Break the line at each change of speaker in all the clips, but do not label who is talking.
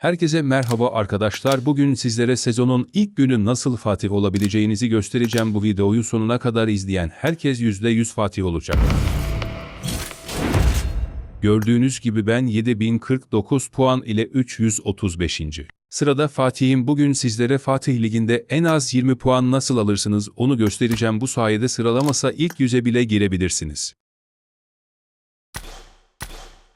Herkese merhaba arkadaşlar. Bugün sizlere sezonun ilk günü nasıl Fatih olabileceğinizi göstereceğim. Bu videoyu sonuna kadar izleyen herkes %100 Fatih olacak. Gördüğünüz gibi ben 7049 puan ile 335. Sırada Fatih'im bugün sizlere Fatih Ligi'nde en az 20 puan nasıl alırsınız onu göstereceğim. Bu sayede sıralamasa ilk yüze bile girebilirsiniz.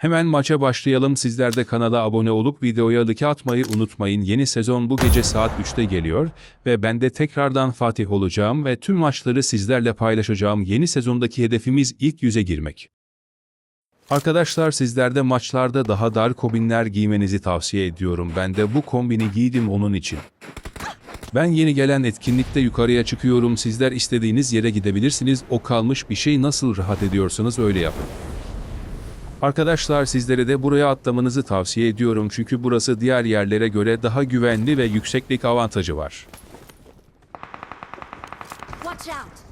Hemen maça başlayalım. Sizler de kanala abone olup videoya like atmayı unutmayın. Yeni sezon bu gece saat 3'te geliyor ve ben de tekrardan Fatih olacağım ve tüm maçları sizlerle paylaşacağım. Yeni sezondaki hedefimiz ilk yüze girmek. Arkadaşlar sizler de maçlarda daha dar kombinler giymenizi tavsiye ediyorum. Ben de bu kombini giydim onun için. Ben yeni gelen etkinlikte yukarıya çıkıyorum. Sizler istediğiniz yere gidebilirsiniz. O kalmış bir şey nasıl rahat ediyorsanız öyle yapın. Arkadaşlar sizlere de buraya atlamanızı tavsiye ediyorum çünkü burası diğer yerlere göre daha güvenli ve yükseklik avantajı var.
Watch out!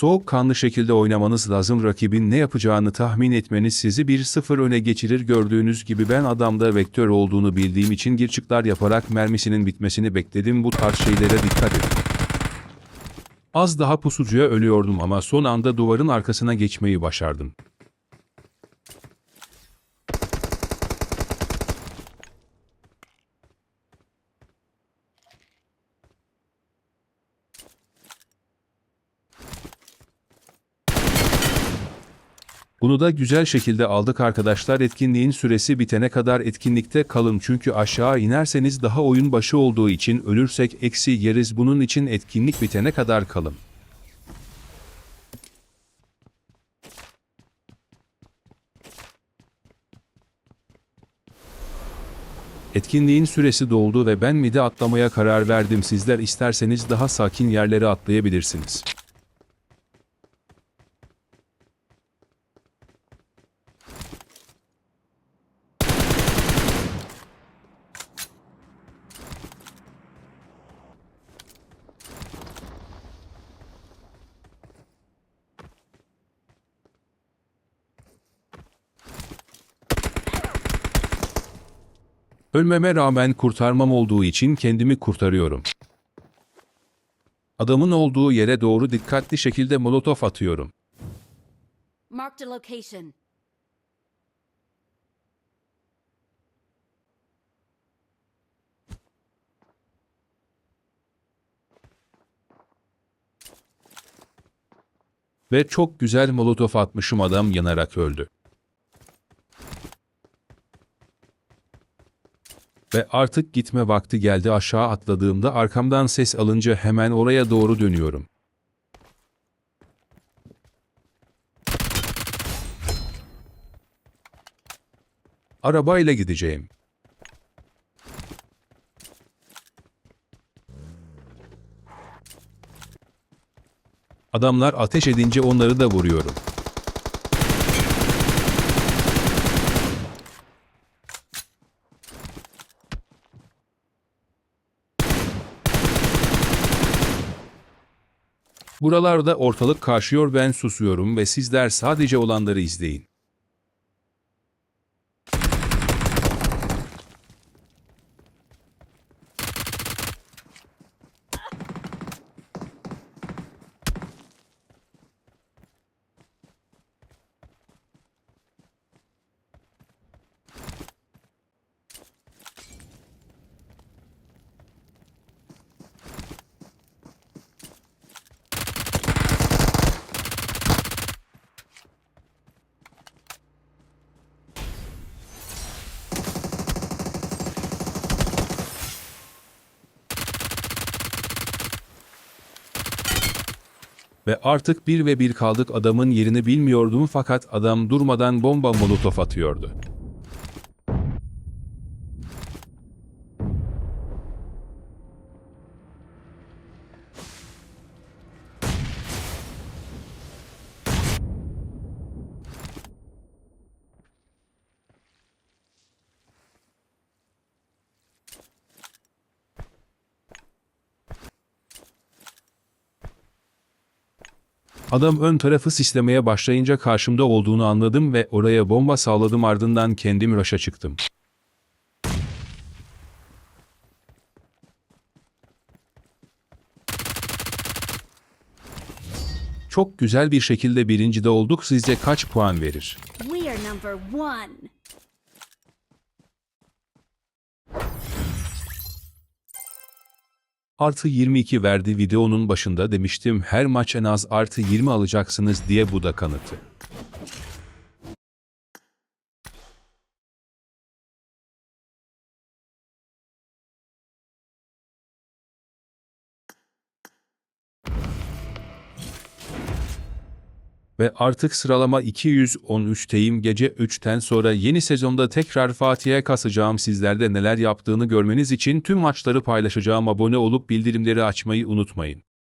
Soğukkanlı şekilde oynamanız lazım rakibin ne yapacağını tahmin etmeniz sizi 1-0 öne geçirir gördüğünüz gibi ben adamda vektör olduğunu bildiğim için girçikler yaparak mermisinin bitmesini bekledim bu tarz şeylere dikkat edin. Az daha pusucuya ölüyordum ama son anda duvarın arkasına geçmeyi başardım. Bunu da güzel şekilde aldık arkadaşlar etkinliğin süresi bitene kadar etkinlikte kalın çünkü aşağı inerseniz daha oyun başı olduğu için ölürsek eksi yeriz bunun için etkinlik bitene kadar kalın. Etkinliğin süresi doldu ve ben midi atlamaya karar verdim. Sizler isterseniz daha sakin yerlere atlayabilirsiniz. Ölmeme rağmen kurtarmam olduğu için kendimi kurtarıyorum. Adamın olduğu yere doğru dikkatli şekilde molotof atıyorum.
Marked a location.
Ve çok güzel molotof atmışım adam yanarak öldü. Ve artık gitme vakti geldi aşağı atladığımda arkamdan ses alınca hemen oraya doğru dönüyorum. Arabayla gideceğim. Adamlar ateş edince onları da vuruyorum. Buralarda ortalık karşıyor ben susuyorum ve sizler sadece olanları izleyin. Ve artık bir ve bir kaldık adamın yerini bilmiyordum fakat adam durmadan bomba molotof atıyordu. Adam ön tarafı sislemeye başlayınca karşımda olduğunu anladım ve oraya bomba salladım ardından kendim raşa çıktım. Çok güzel bir şekilde birincide olduk. Sizce kaç puan verir?
We are number one.
Artı 22 verdi videonun başında demiştim her maç en az artı 20 alacaksınız diye bu da kanıtı. Ve artık sıralama 213'teyim gece 3'ten sonra yeni sezonda tekrar Fatih'e kasacağım sizlerde neler yaptığını görmeniz için tüm maçları paylaşacağım abone olup bildirimleri açmayı unutmayın.